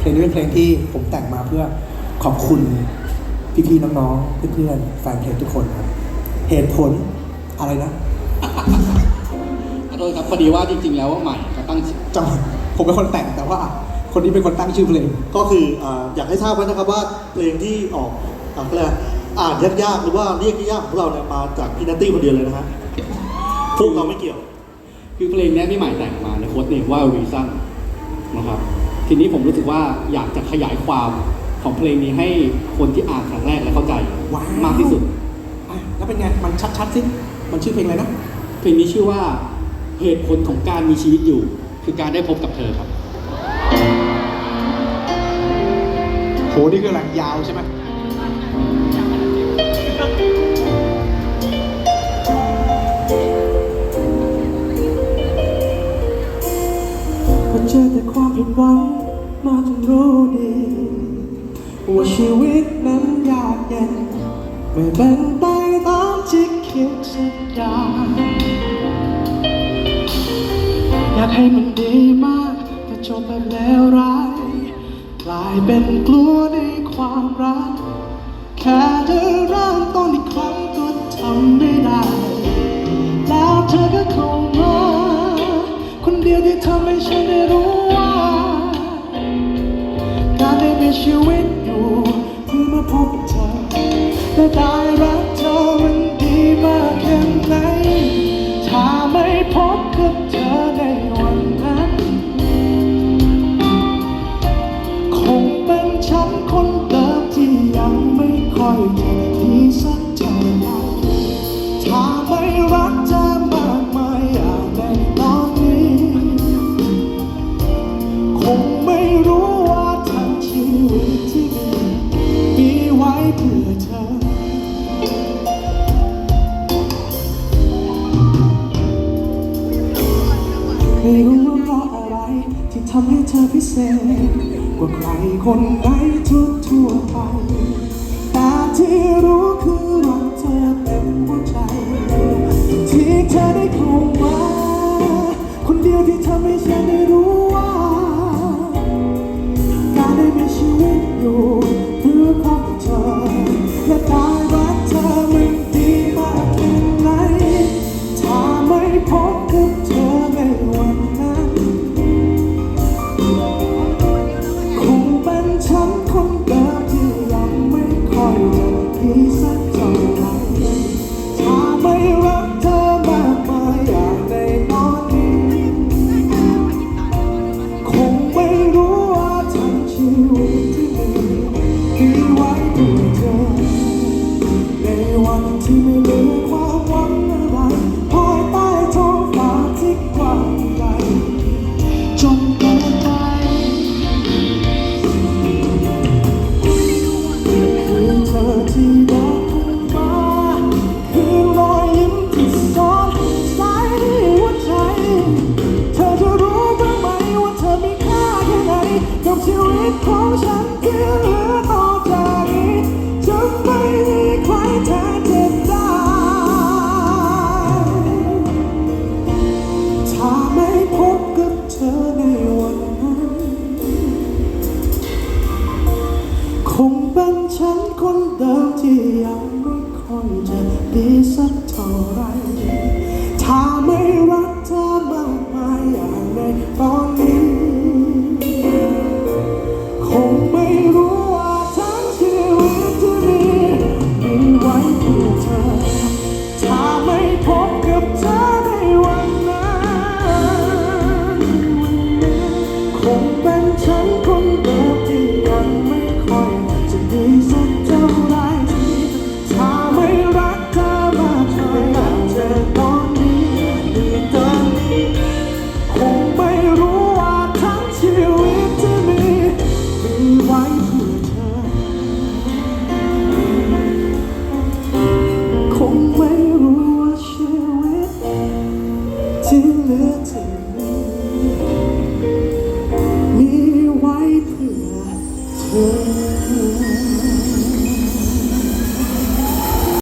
เพลงนี้เป็นเพลงที่ผมแต่งมาเพื่อขอบคุณพี่ๆน้องๆเพื่อนๆแฟนเพลงทุกคนครับเหตุผลอะไรนะขอโทษครับพอดีว่าจริงๆ แล้วว่าใหม่เขาตั้งชื่อจังหวะผมเป็นคนแต่งแต่ว่า คนนี้เป็นคนตั้งชื่อเพลง ก็คืออ่าอยากให้ทราบไว้นะครับว่าเพลงที่ออกอ่าอะไรยกอ่านยากๆหรือว่าเรียกยากๆของพวกเราเนี่ยมาจากพี่นัตตี้คนเดียวเลยนะฮะพวกเราไม่เกี่ยว คือเพลงเนี้ยพี่ใหม่แต่งมาในโค้ดเนมว่า reason นะครับ ทีนี้ผมรู้สึกว่าอยากจะขยายความของเพลงนี้ให้คนที่อ่านครั้งแรกและเข้าใจว้าว มากที่สุด อะแล้วเป็นไง มันชัดๆสิ มันชื่อเพลงอะไรนะ เพลงนี้ชื่อว่าเหตุผลของการมีชีวิตอยู่ คือการได้พบกับเธอครับ โห นี่คืออะไรยาวใช่ไหมพอเจอแต่ความผิดหวัง มาจนรู้ดีว่าชีวิตนั้นยากเย็นไม่เป็นไปตามที่คิดสักอย่างอยากให้มันดีมากแต่จบแบบแล้วร้ายกลายเป็นกลัวในความรัก แค่จะเริ่มต้นอีกครั้งก็ทำ ชีวิตอยู่เพื่อมาพบเธอและได้รักเธอมันดีมากแค่ไหนถ้าไม่พบกับเธอในวันนั้น คงเป็นฉันคนเดิมที่ยังไม่ค่อยเท่ทีสักเท่าไหร่ถ้าไม่รักเธอมากมายอย่างในตอนนี้ คงไม่รู้ ทำให้เธอพิเศษ กว่าใครคนไหนทั่วทั่วไปแต่ที่รู้คือรักเธอเต็มหัวใจ ที่เธอได้เข้ามา คนเดียวที่ทำให้ฉันได้รู้ว่า การได้มีชีวิตอยู่เพื่อพบเธอ มีไว้เพื่อเธอ ในวันที่ไม่เหลือความหวังอะไรภายใต้ท้องฟ้าที่กว้างใหญ่จนเกินไปคือเธอที่เดินเข้ามาคือรอยยิ้มที่ซ่อนใส่หัวใจ เธอจะรู้บ้างไหมว่าเธอมีค่าแค่ไหนกับชีวิตของฉันที่เหลือต่อ งเป็นฉันคนเดิมที่ยังไม่ค่อยจะดีสักเท่าไร